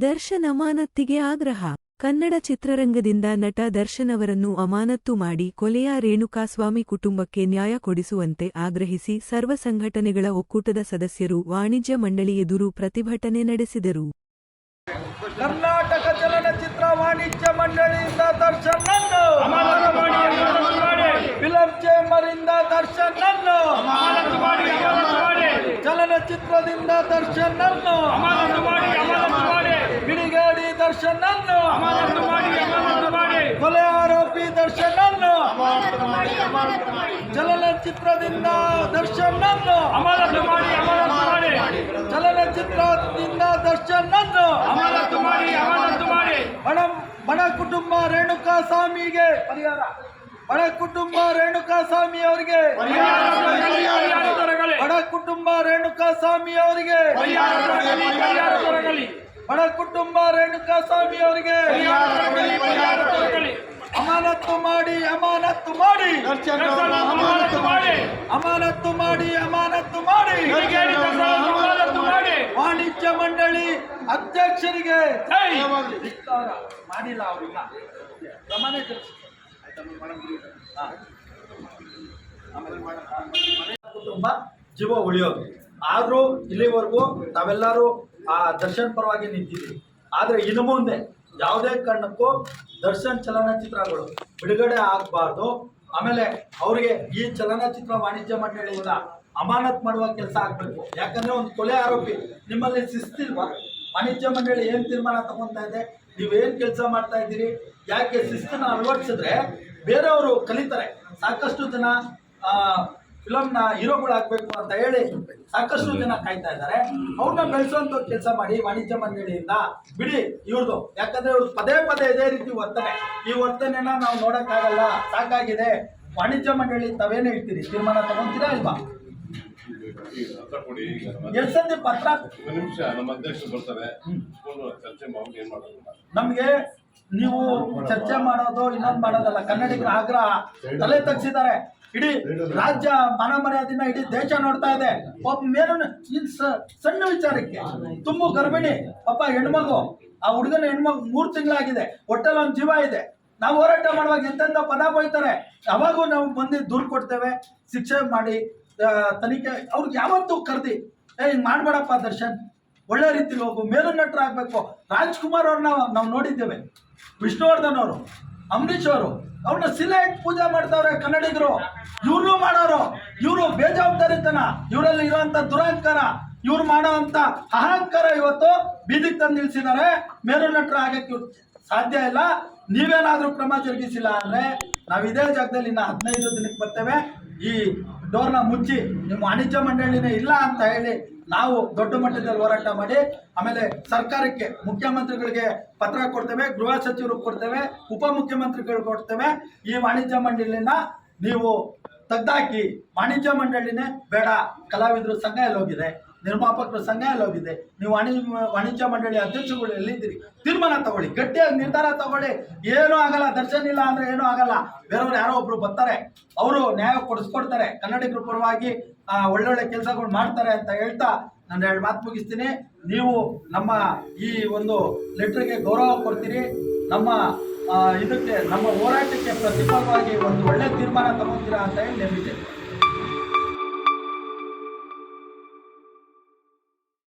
ದರ್ಶನ್ ಅಮಾನತ್ತಿಗೆ ಆಗ್ರಹ. ಕನ್ನಡ ಚಿತ್ರರಂಗದಿಂದ ನಟ ದರ್ಶನ್ ಅವರನ್ನು ಅಮಾನತ್ತು ಮಾಡಿ ಕೊಲೆಯ ರೇಣುಕಾಸ್ವಾಮಿ ಕುಟುಂಬಕ್ಕೆ ನ್ಯಾಯ ಕೊಡಿಸುವಂತೆ ಆಗ್ರಹಿಸಿ ಸರ್ವ ಸಂಘಟನೆಗಳ ಒಕ್ಕೂಟದ ಸದಸ್ಯರು ವಾಣಿಜ್ಯ ಮಂಡಳಿ ಎದುರು ಪ್ರತಿಭಟನೆ ನಡೆಸಿದರು. ಕರ್ನಾಟಕ ಚಲನಚಿತ್ರ ವಾಣಿಜ್ಯ ಮಂಡಳಿಯಿಂದ ದರ್ಶನ್ ಚಲನಚಿತ್ರದಿಂದ ಅಮಾನತು ದರ್ಶನ್ ನನ್ನು ಅಮಾನತು ಮಾಡಿ ಅಮಾನತು ಮಾಡಿ. ಕೊಲೆ ಆರೋಪಿ ದರ್ಶನ್ ನನ್ನು ಚಲನಚಿತ್ರದಿಂದ ದರ್ಶನ್ ನನ್ನು ಅಮಾನತು ಮಾಡಿ ಅಮಾನತು ಮಾಡಿ. ಚಲನಚಿತ್ರದಿಂದ ದರ್ಶನ್ ನನ್ನು ಅಮಾನತು ಮಾಡಿ ಅಮಾನತು ಮಾಡಿ. ಬಡ ಬಡ ಕುಟುಂಬ ರೇಣುಕಾ ಸ್ವಾಮಿಗೆ ಪರಿಹಾರ. ಬಡ ಕುಟುಂಬ ರೇಣುಕಾ ಸ್ವಾಮಿ ಅವರಿಗೆ ಬಡ ಕುಟುಂಬ ರೇಣುಕಾ ಸ್ವಾಮಿ ಅವರಿಗೆ ಬಡ ಕುಟುಂಬ ರೇಣುಕಾ ಸ್ವಾಮಿ ಅವರಿಗೆ ಅಮಾನತ್ತು ಮಾಡಿ ಅಮಾನತ್ತು ಮಾಡಿ. ಅಮಾನತ್ತು ಮಾಡಿ. ಅಮಾನತ್ತು ಮಾಡಿ ಅಮಾನತ್ತು ಮಾಡಿ. ವಾಣಿಜ್ಯ ಮಂಡಳಿ ಅಧ್ಯಕ್ಷರಿಗೆ. ಮಾಡಿಲ್ಲ. ಹಾ. ಕುಟುಂಬ ಜೀವ ಉಳಿಯೋದು. ಆದರೂ ಇಲ್ಲಿವರೆಗೂ ನಾವೆಲ್ಲರೂ ಆ ದರ್ಶನ್ ಪರವಾಗಿ ನಿಂತಿದ್ದೀವಿ. ಆದರೆ ಇನ್ನು ಮುಂದೆ ಯಾವುದೇ ಕಾರಣಕ್ಕೂ ದರ್ಶನ್ ಚಲನಚಿತ್ರಗಳು ಬಿಡುಗಡೆ ಆಗಬಾರ್ದು. ಆಮೇಲೆ ಅವರಿಗೆ ಈ ಚಲನಚಿತ್ರ ವಾಣಿಜ್ಯ ಮಂಡಳಿಯಿಂದ ಅಮಾನತ್ ಮಾಡುವ ಕೆಲಸ ಆಗಬೇಕು. ಯಾಕಂದ್ರೆ ಒಂದು ಕೊಲೆ ಆರೋಪಿ ನಿಮ್ಮಲ್ಲಿ ಶಿಸ್ತಿಲ್ವಾ ವಾಣಿಜ್ಯ ಮಂಡಳಿ ಏನು ತೀರ್ಮಾನ ತಗೊತಾ ಇದೆ? ನೀವೇನು ಕೆಲಸ ಮಾಡ್ತಾ ಇದ್ದೀರಿ? ಯಾಕೆ ಶಿಸ್ತನ್ನು ಅಳವಡಿಸಿದ್ರೆ ಬೇರೆಯವರು ಕಲಿತಾರೆ. ಸಾಕಷ್ಟು ಜನ ಫಿಲಮ್ನ ಹೀರೋಗಳಾಗಬೇಕು ಅಂತ ಹೇಳಿ ಸಾಕಷ್ಟು ಜನ ಕಾಯ್ತಾ ಇದ್ದಾರೆ. ಅವ್ರನ್ನ ಬೆಳೆಸುವಂತ ಕೆಲಸ ಮಾಡಿ ವಾಣಿಜ್ಯ ಮಂಡಳಿಯಿಂದ ಬಿಡಿ ಇವ್ರದ್ದು ಯಾಕಂದ್ರೆ ಇವ್ರು ಪದೇ ಪದೇ ಇದೇ ರೀತಿ ವರ್ತನೆ. ಈ ವರ್ತನೆನ ನಾವು ನೋಡೋಕ್ಕಾಗಲ್ಲ. ಸಾಕಾಗಿದೆ. ವಾಣಿಜ್ಯ ಮಂಡಳಿ ತಾವೇನು ಹೇಳ್ತೀರಿ? ತೀರ್ಮಾನ ತಗೊಂತೀರಾ ಇಲ್ವಾ? ಪತ್ರ. ನಿಮಿಷ ನಮ್ಮ ಅಧ್ಯಕ್ಷರು ಬರ್ತಾರೆ. ಚರ್ಚೆ ನಮ್ಗೆ ನೀವು ಚರ್ಚೆ ಮಾಡೋದು ಇನ್ನೊಂದು ಮಾಡೋದಲ್ಲ. ಕನ್ನಡಿಗರ ಆಗ್ರಹ ತಲೆ ತಗ್ಸಿದ್ದಾರೆ. ಇಡೀ ರಾಜ್ಯ ಮಾನ ಮರ್ಯಾದಿನ ಇಡೀ ದೇಶ ನೋಡ್ತಾ ಇದೆ. ಒಬ್ಬ ಮೇಲ ಸಣ್ಣ ವಿಚಾರಕ್ಕೆ ತುಂಬು ಗರ್ಭಿಣಿ, ಪಾಪ ಹೆಣ್ಮಗು, ಆ ಹುಡುಗನ ಹೆಣ್ಮಗು ಮೂರು ತಿಂಗಳಾಗಿದೆ. ಒಟ್ಟಲ್ಲಿ ಒಂದು ಜೀವ ಇದೆ. ನಾವು ಹೋರಾಟ ಮಾಡುವಾಗ ಎಂತೆಂಥ ಪದ ಬೈತಾರೆ. ಯಾವಾಗೂ ನಾವು ಬಂದು ದೂರು ಕೊಡ್ತೇವೆ. ಶಿಕ್ಷೆ ಮಾಡಿ ತನಿಖೆ, ಅವ್ರಿಗೆ ಯಾವತ್ತೂ ಕರೆದಿ ಏ ಹಿಂಗೆ ಮಾಡಬೇಡಪ್ಪ ದರ್ಶನ್ ಒಳ್ಳೆ ರೀತಿಲಿ ಹೋಗು ಮೇಲು ನಟರಾಗಬೇಕು ರಾಜ್ಕುಮಾರ್ ಅವ್ರನ್ನ ನಾವು ನೋಡಿದ್ದೇವೆ. ವಿಷ್ಣುವರ್ಧನ್ ಅವರು, ಅಂಬರೀಷ್ ಅವರು, ಅವ್ರನ್ನ ಶಿಲೆ ಇಟ್ಟು ಪೂಜೆ ಮಾಡ್ತಾವ್ರೆ ಕನ್ನಡಿಗರು. ಇವ್ರು ಮಾಡೋರು. ಇವರು ಬೇಜವಾಬ್ದಾರಿತನ. ಇವರಲ್ಲಿ ಇರುವಂತ ದುರಹಂಕಾರ ಇವ್ರು ಮಾಡೋ ಅಂತ ಅಹಂಕಾರ ಇವತ್ತು ಬೀದಿಗೆ ತಂದು ನಿಲ್ಸಿದ್ದಾರೆ. ಮೇಲು ಆಗಕ್ಕೆ ಸಾಧ್ಯ ಇಲ್ಲ. ನೀವೇನಾದರೂ ಕ್ರಮ ಜರುಗಿಸಿಲ್ಲ ಅಂದ್ರೆ ನಾವು ಇದೇ ಜಾಗದಲ್ಲಿ ಇನ್ನು ಹದಿನೈದು ದಿನಕ್ಕೆ ಬರ್ತೇವೆ. ಈ ಡೋರ್ನ ಮುಚ್ಚಿ ನಿಮ್ಮ ವಾಣಿಜ್ಯ ಮಂಡಳಿನೇ ಇಲ್ಲ ಅಂತ ಹೇಳಿ ನಾವು ದೊಡ್ಡ ಮಟ್ಟದಲ್ಲಿ ಹೋರಾಟ ಮಾಡಿ, ಆಮೇಲೆ ಸರ್ಕಾರಕ್ಕೆ ಮುಖ್ಯಮಂತ್ರಿಗಳಿಗೆ ಪತ್ರ ಕೊಡ್ತೇವೆ, ಗೃಹ ಸಚಿವರು ಕೊಡ್ತೇವೆ ಉಪಮುಖ್ಯಮಂತ್ರಿಗಳು ಕೊಡ್ತೇವೆ. ಈ ವಾಣಿಜ್ಯ ಮಂಡಳಿನ ನೀವು ತೆಗ್ದಾಕಿ, ವಾಣಿಜ್ಯ ಮಂಡಳಿನೇ ಬೇಡ, ಕಲಾವಿದರು ಸಂಘ ಎಲ್ಲೋಗಿದೆ. ನಿರ್ಮಾಪಕರ ಸಂಘ ಎಲ್ಲೋಗಿದೆ ನೀವು ವಾಣಿಜ್ಯ ವಾಣಿಜ್ಯ ಮಂಡಳಿ ಅಧ್ಯಕ್ಷಗಳು ಎಲ್ಲಿದ್ದೀರಿ? ತೀರ್ಮಾನ ತಗೊಳ್ಳಿ. ಗಟ್ಟಿಯಾಗಿ ನಿರ್ಧಾರ ತಗೊಳ್ಳಿ. ಏನೂ ಆಗಲ್ಲ, ದರ್ಶನ ಇಲ್ಲ ಅಂದ್ರೆ ಏನೂ ಆಗಲ್ಲ. ಬೇರೆಯವ್ರು ಯಾರೋ ಒಬ್ರು ಬರ್ತಾರೆ. ಅವರು ನ್ಯಾಯ ಕೊಡಿಸ್ಕೊಡ್ತಾರೆ. ಕನ್ನಡಿಗರ ಪರವಾಗಿ ಒಳ್ಳೊಳ್ಳೆ ಕೆಲಸಗಳು ಮಾಡ್ತಾರೆ ಅಂತ ಹೇಳ್ತಾ ನಾನು ಎರಡು ಮಾತು ಮುಗಿಸ್ತೀನಿ. ನೀವು ನಮ್ಮ ಈ ಒಂದು ಲೆಟ್ರಿಗೆ ಗೌರವ ಕೊಡ್ತೀರಿ. ನಮ್ಮ ಇದಕ್ಕೆ, ನಮ್ಮ ಹೋರಾಟಕ್ಕೆ ಪ್ರತಿಫಲವಾಗಿ ಒಂದು ಒಳ್ಳೆ ತೀರ್ಮಾನ ತಗೊಂತೀರಾ ಅಂತ ಹೇಳಿ ನಂಬಿದ್ದೇನೆ